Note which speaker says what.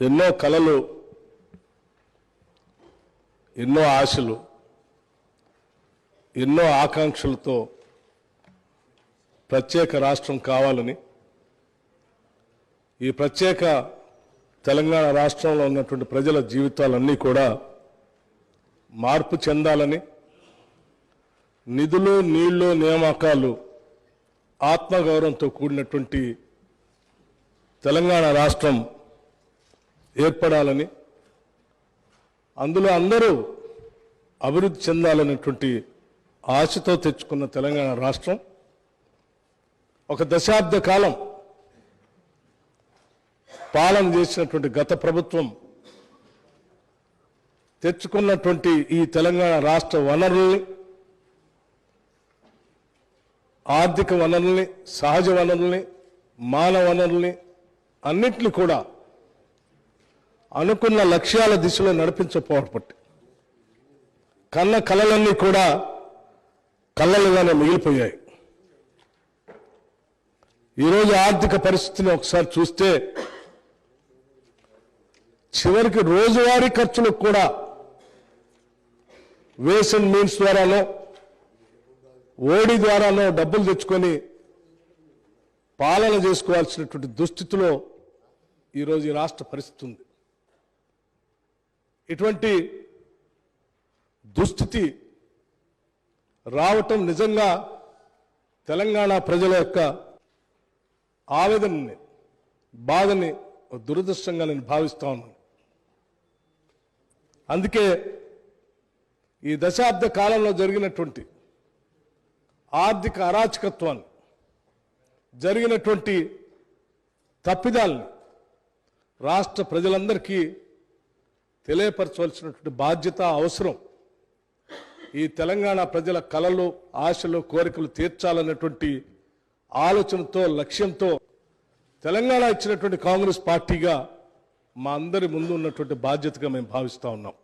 Speaker 1: ఎన్నో కళలు ఎన్నో ఆశలు ఎన్నో ఆకాంక్షలతో ప్రత్యేక రాష్ట్రం కావాలని ఈ ప్రత్యేక తెలంగాణ రాష్ట్రంలో ఉన్నటువంటి ప్రజల జీవితాలన్నీ కూడా మార్పు చెందాలని నిధులు నీళ్ళు నియామకాలు ఆత్మగౌరవంతో కూడినటువంటి తెలంగాణ రాష్ట్రం ఏర్పడాలని అందులో అందరూ అభివృద్ధి చెందాలనేటువంటి ఆశతో తెచ్చుకున్న తెలంగాణ రాష్ట్రం. ఒక దశాబ్ద కాలం పాలన చేసినటువంటి గత ప్రభుత్వం తెచ్చుకున్నటువంటి ఈ తెలంగాణ రాష్ట్ర వనరుల్ని ఆర్థిక వనరుల్ని సహజ వనరుల్ని మానవ వనరుల్ని అన్నింటినీ కూడా అనుకున్న లక్ష్యాల దిశలో నడిపించకపోవటం. కన్న కళలన్నీ కూడా కళ్ళలుగానే మిగిలిపోయాయి. ఈరోజు ఆర్థిక పరిస్థితిని ఒకసారి చూస్తే చివరికి రోజువారీ ఖర్చులకు కూడా వేస్ అండ్ మీన్స్ ద్వారానో ఓడి ద్వారానో డబ్బులు తెచ్చుకొని పాలన చేసుకోవాల్సినటువంటి దుస్థితిలో ఈరోజు ఈ రాష్ట్ర పరిస్థితి ఉంది. ఇటువంటి దుస్థితి రావటం నిజంగా తెలంగాణ ప్రజల యొక్క ఆవేదనని బాధని దురదృష్టంగా నేను భావిస్తా ఉన్నాను. అందుకే ఈ దశాబ్ద కాలంలో జరిగినటువంటి ఆర్థిక అరాచకత్వాన్ని జరిగినటువంటి తప్పిదాల్ని రాష్ట్ర ప్రజలందరికీ తెలియపరచవలసినటువంటి బాధ్యత అవసరం. ఈ తెలంగాణ ప్రజల కలలు ఆశలు కోరికలు తీర్చాలన్నటువంటి ఆలోచనతో లక్ష్యంతో తెలంగాణ ఇచ్చినటువంటి కాంగ్రెస్ పార్టీగా మా అందరి ముందు ఉన్నటువంటి బాధ్యతగా మేము భావిస్తూ ఉన్నాం.